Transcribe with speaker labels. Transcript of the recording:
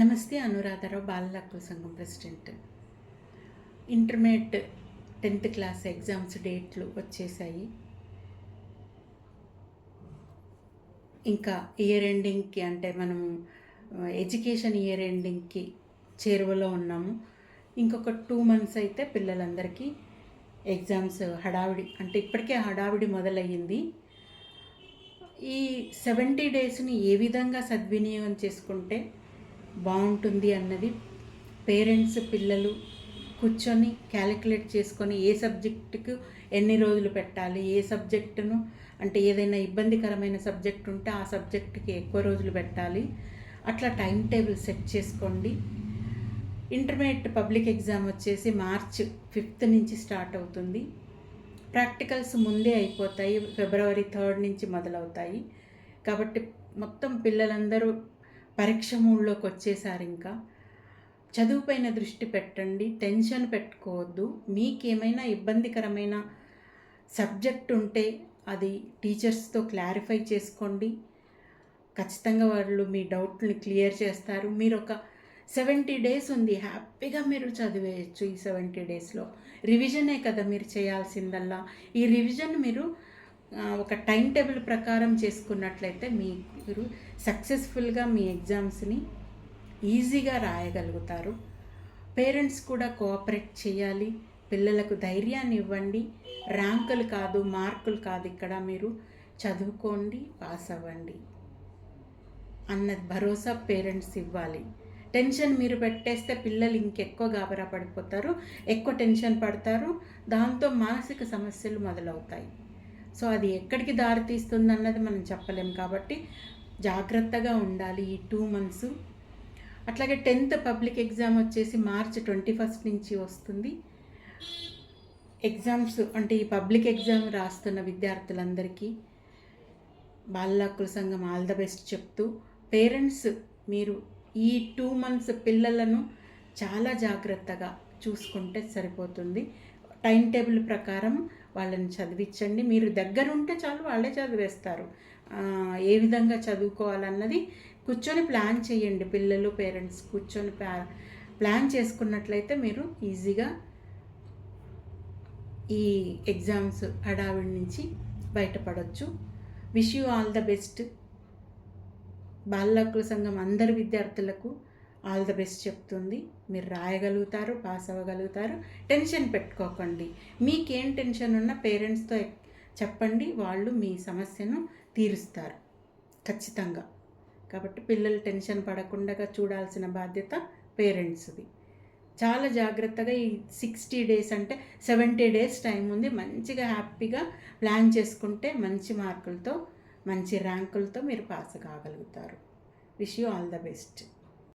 Speaker 1: నమస్తే అనురాధారావు బాలల హక్కుల సంఘం president. Intermediate tenth class exams డేట్లు వచ్చేసాయి. ఇంకా ఇయర్ ఎండింగ్కి అంటే మనం ఎడ్యుకేషన్ ఇయర్ ఎండింగ్కి చేరువలో ఉన్నాము. ఇంకొక టూ మంత్స్ అయితే పిల్లలందరికీ ఎగ్జామ్స్ హడావిడి అంటే ఇప్పటికే హడావిడి మొదలయ్యింది. ఈ సెవెంటీ డేస్ని ఏ విధంగా సద్వినియోగం చేసుకుంటే బాగుంటుంది అన్నది పేరెంట్స్ పిల్లలు కూర్చొని క్యాలిక్యులేట్ చేసుకొని ఏ సబ్జెక్టుకు ఎన్ని రోజులు పెట్టాలి ఏ సబ్జెక్టును అంటే ఏదైనా ఇబ్బందికరమైన సబ్జెక్ట్ ఉంటే ఆ సబ్జెక్టుకి ఎక్కువ రోజులు పెట్టాలి. అట్లా టైం టేబుల్ సెట్ చేసుకోండి. ఇంటర్మీడియట్ పబ్లిక్ ఎగ్జామ్ వచ్చేసి మార్చ్ ఫిఫ్త్ నుంచి స్టార్ట్ అవుతుంది. ప్రాక్టికల్స్ ముందే అయిపోతాయి ఫిబ్రవరి థర్డ్ నుంచి మొదలవుతాయి. కాబట్టి మొత్తం పిల్లలందరూ పరీక్ష మూడ్లోకి వచ్చేసారు ఇంకా. చదువుపైన దృష్టి పెట్టండి టెన్షన్ పెట్టుకోవద్దు. మీకేమైనా ఇబ్బందికరమైన సబ్జెక్ట్ ఉంటే అది టీచర్స్తో క్లారిఫై చేసుకోండి. ఖచ్చితంగా వాళ్ళు మీ డౌట్ని క్లియర్ చేస్తారు. మీరు ఒక సెవెంటీ డేస్ ఉంది హ్యాపీగా మీరు చదివేయచ్చు ఈ సెవెంటీ డేస్లో. రివిజనే కదా మీరు చేయాల్సిందల్లా. ఈ రివిజన్ మీరు ఒక టైం టేబుల్ ప్రకారం చేసుకున్నట్లయితే మీరు సక్సెస్ఫుల్గా మీ ఎగ్జామ్స్ని ఈజీగా రాయగలుగుతారు. పేరెంట్స్ కూడా కోఆపరేట్ చేయాలి. పిల్లలకు ధైర్యాన్ని ఇవ్వండి. ర్యాంకులు కాదు మార్కులు కాదు ఇక్కడ మీరు చదువుకోండి పాస్ అవ్వండి. అన్న భరోసా పేరెంట్స్ ఇవ్వాలి. టెన్షన్ మీరు పెట్టేస్తే పిల్లలు ఇంకెక్కువ గాబరా పడిపోతారు ఎక్కువ టెన్షన్ పడతారు. దాంతో మానసిక సమస్యలు మొదలవుతాయి. సో అది ఎక్కడికి దారితీస్తుంది అన్నది మనం చెప్పలేం కాబట్టి జాగ్రత్తగా ఉండాలి ఈ టూ మంత్స్ అట్లాగే టెన్త్ పబ్లిక్ ఎగ్జామ్ వచ్చేసి మార్చ్ ట్వంటీ ఫస్ట్ నుంచి వస్తుంది. ఎగ్జామ్స్ అంటే ఈ పబ్లిక్ ఎగ్జామ్ రాస్తున్న విద్యార్థులందరికీ బాల హక్కుల సంఘం ఆల్ ద బెస్ట్ చెప్తూ పేరెంట్స్ మీరు ఈ టూ మంత్స్ పిల్లలను చాలా జాగ్రత్తగా చూసుకుంటే సరిపోతుంది. టైం టేబుల్ ప్రకారం వాళ్ళని చదివించండి. మీరు దగ్గర ఉంటే చాలు వాళ్ళే చదివేస్తారు. ఏ విధంగా చదువుకోవాలన్నది కూర్చొని ప్లాన్ చేయండి పిల్లలు పేరెంట్స్ కూర్చొని ప్లాన్ చేసుకున్నట్లయితే మీరు ఈజీగా ఈ ఎగ్జామ్స్ హడావిడి నుంచి బయటపడవచ్చు wish you all the best. బాలకుల సంఘం అందరి విద్యార్థులకు ఆల్ ద బెస్ట్ చెప్తుంది. మీరు రాయగలుగుతారు పాస్ అవ్వగలుగుతారు. టెన్షన్ పెట్టుకోకండి. మీకేం టెన్షన్ ఉన్నా పేరెంట్స్తో చెప్పండి. వాళ్ళు మీ సమస్యను తీరుస్తారు. ఖచ్చితంగా. కాబట్టి పిల్లలు టెన్షన్ పడకుండా చూడాల్సిన బాధ్యత పేరెంట్స్ది. చాలా జాగ్రత్తగా ఈ సిక్స్టీ డేస్ అంటే సెవెంటీ డేస్ టైం ఉంది. మంచిగా హ్యాపీగా ప్లాన్ చేసుకుంటే మంచి మార్కులతో మంచి ర్యాంకులతో మీరు pass కాగలుగుతారు. Wish you all the best.